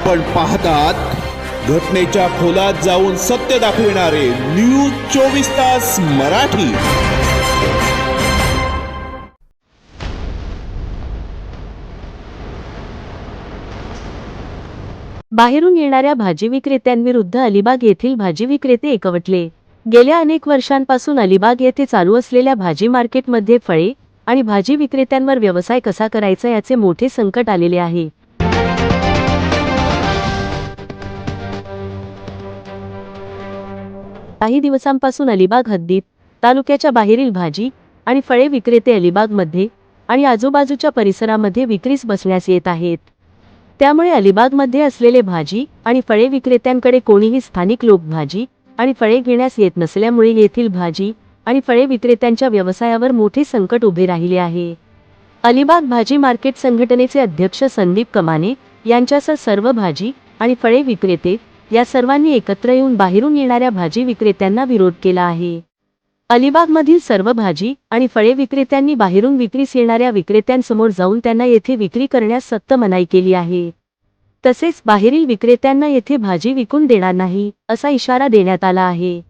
आपण पाहतात घटनेच्या खोलात जाऊन सत्य दाखविणारे न्यूज चोवीस तास मराठी. बाहेरून येणाऱ्या भाजी विक्रेत्यांविरुद्ध अलिबाग येथील भाजी विक्रेते एकवटले. गेल्या अनेक वर्षांपासून अलिबाग येथे चालू असलेल्या भाजी मार्केटमध्ये फळे आणि भाजी विक्रेत्यांवर व्यवसाय कसा करायचा याचे मोठे संकट आलेले आहे. काही दिवसांपासून अलिबाग हद्दीत तालुक्याच्या बाहेरील भाजी आणि फळे विक्रेते अलिबागमध्ये आणि आजूबाजूच्या परिसरामध्ये विक्रीस बसण्यास येत आहेत. त्यामुळे अलिबागमध्ये असलेले भाजी आणि फळे विक्रेत्यांकडे कोणीही स्थानिक लोक भाजी आणि फळे घेण्यास येत नसल्यामुळे येथील भाजी आणि फळे विक्रेत्यांच्या व्यवसायावर मोठे संकट उभे राहिले आहे. अलिबाग भाजी मार्केट संघटनेचे अध्यक्ष संदीप कमाने यांच्यासह सर्व भाजी आणि फळे विक्रेते या सर्वांनी एकत्र येऊन बाहेरून येणाऱ्या भाजी विक्रेत्यांना विरोध केला आहे. अलिबागमधील सर्व भाजी आणि फळे विक्रेत्यांनी बाहेरून विक्रीस येणाऱ्या विक्रेत्यांसमोर जाऊन त्यांना येथे विक्री करण्यास सक्त मनाई केली आहे. तसेच बाहेरील विक्रेत्यांना येथे भाजी विकून देणार नाही असा इशारा देण्यात आला आहे.